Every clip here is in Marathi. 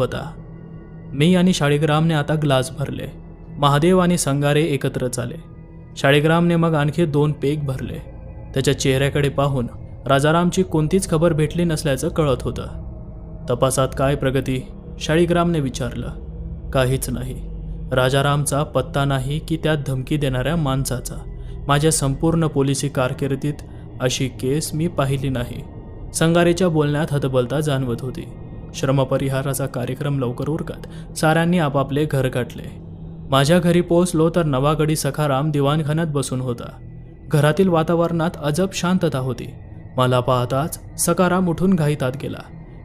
होता. मी आणि शाळीग्रामने आता ग्लास भरले. महादेव आणि संगारे एकत्र चाले शाळीग्रामने मग आणखी दोन पेग भरले. त्याच्या चेहऱ्याकडे पाहून राजारामची कोणतीच खबर भेटली नसल्याचं कळत होतं. तपासात काय प्रगती? शाळीग्रामने विचारलं. काहीच नाही. राजारामचा पत्ता नाही की त्यात धमकी देणाऱ्या माणसाचा. माझ्या संपूर्ण पोलिसी कारकिर्दीत अशी केस मी पाहिली नाही. संगारेच्या बोलण्यात हतबलता जाणवत होती. श्रमपरिहाराचा कार्यक्रम लवकर उरकत साऱ्यांनी आपापले घर गाठले. माझ्या घरी पोहोचलो तर नवागडी सखाराम दिवाणखान्यात बसून होता. घरातील वातावरणात अजब शांतता होती. मला पाहताच सकाराम उठून घाईतात गेला.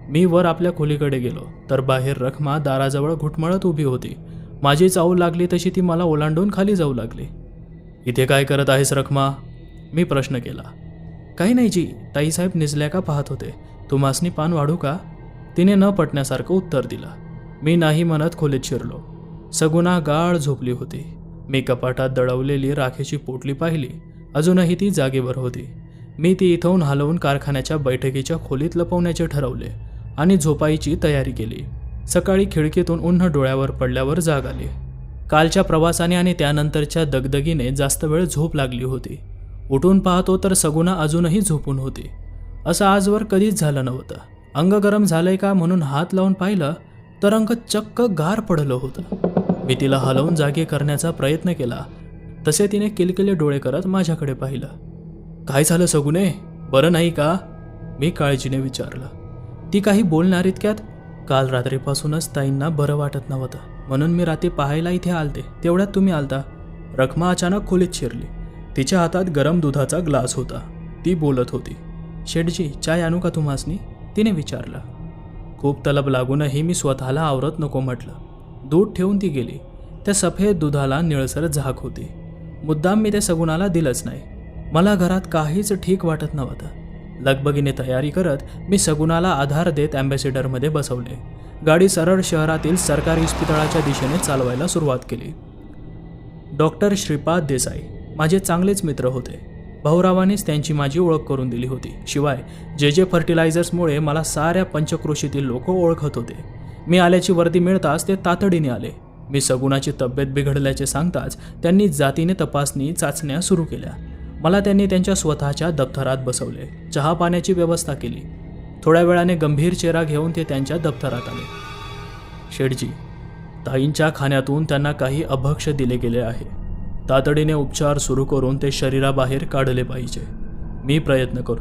मी वर आपल्या खोलीकडे गेलो तर बाहेर रखमा दाराजवळ घुटमळत उभी होती. माझी चावू लागली तशी ती मला ओलांडून खाली जाऊ लागली. इथे काय करत आहेस रखमा? मी प्रश्न केला. काही नाही जी ताईसाहेब निजल्या का पाहत होते? तुम्हासनी पान वाढू का? तिने न पटण्यासारखं उत्तर दिलं. मी नाही म्हणत खोलीत शिरलो. सगुणा गाळ झोपली होती. मी कपाटात दडवलेली राखेची पोटली पाहिली. अजूनही ती जागेवर होती. मी ती इथून हलवून कारखान्याच्या बैठकीच्या खोलीत लपवण्याचे ठरवले आणि झोपायची तयारी केली. सकाळी खिडकीतून उन्ह डोळ्यावर पडल्यावर जाग आली. कालच्या प्रवासाने आणि त्यानंतरच्या दगदगीने जास्त वेळ झोप लागली होती. उठून पाहतो तर सगुणा अजूनही झोपून होती. असं आजवर कधीच झालं नव्हतं. अंग गरम झालंय का म्हणून हात लावून पाहिलं तर अंग चक्क गार पडलं होतं. मी तिला हलवून जागे करण्याचा प्रयत्न केला. तसे तिने किलकिले डोळे करत माझ्याकडे पाहिलं. काय झालं सगुने बरं नाही का? मी काळजीने विचारलं. ती काही बोलणार इतक्यात? काल रात्रीपासूनच ताईंना बरं वाटत नव्हतं. म्हणून मी रात्री पाहायला इथे आलते. तेवढ्यात तुम्ही आलता. रखमा अचानक खोलीत शिरली. तिच्या हातात गरम दुधाचा ग्लास होता. ती बोलत होती. शेठजी चाय आणू का तुम्हासनी तिने विचारलं खूप तलब लागूनही मी स्वतःला आवरत नको म्हटलं. दूध ठेवून ती गेली. त्या सफेद दुधाला निळसर झाक होती. मुद्दाम मी त्या सगुणाला दिलंच नाही. मला घरात काहीच ठीक वाटत नव्हतं. लगबगीने तयारी करत मी सगुणाला आधार देत ॲम्बॅसेडरमध्ये बसवले. गाडी सरळ शहरातील सरकारी इस्पितळाच्या दिशेने चालवायला सुरुवात केली. डॉक्टर श्रीपाद देसाई माझे चांगलेच मित्र होते. भाऊरावानेच त्यांची माझी ओळख करून दिली होती. शिवाय जे जे फर्टिलायझर्समुळे मला साऱ्या पंचक्रोशीतील लोक ओळखत होते. मी आल्याची वर्दी मिळताच ते तातडीने आले. मी सगुणाची तब्येत बिघडल्याचे सांगताच त्यांनी जातीने तपासणी चाचण्या सुरू केल्या. मला त्यांनी त्यांच्या स्वतःच्या दप्तरात बसवले. चहा पाण्याची व्यवस्था केली. थोड्या वेळाने गंभीर चेहरा घेऊन ते त्यांच्या दप्तरात आले. शेठजी ताईंच्या खाण्यातून त्यांना काही अभक्ष दिले गेले आहे. तातडीने उपचार सुरू करून ते शरीराबाहेर काढले पाहिजे. मी प्रयत्न करतो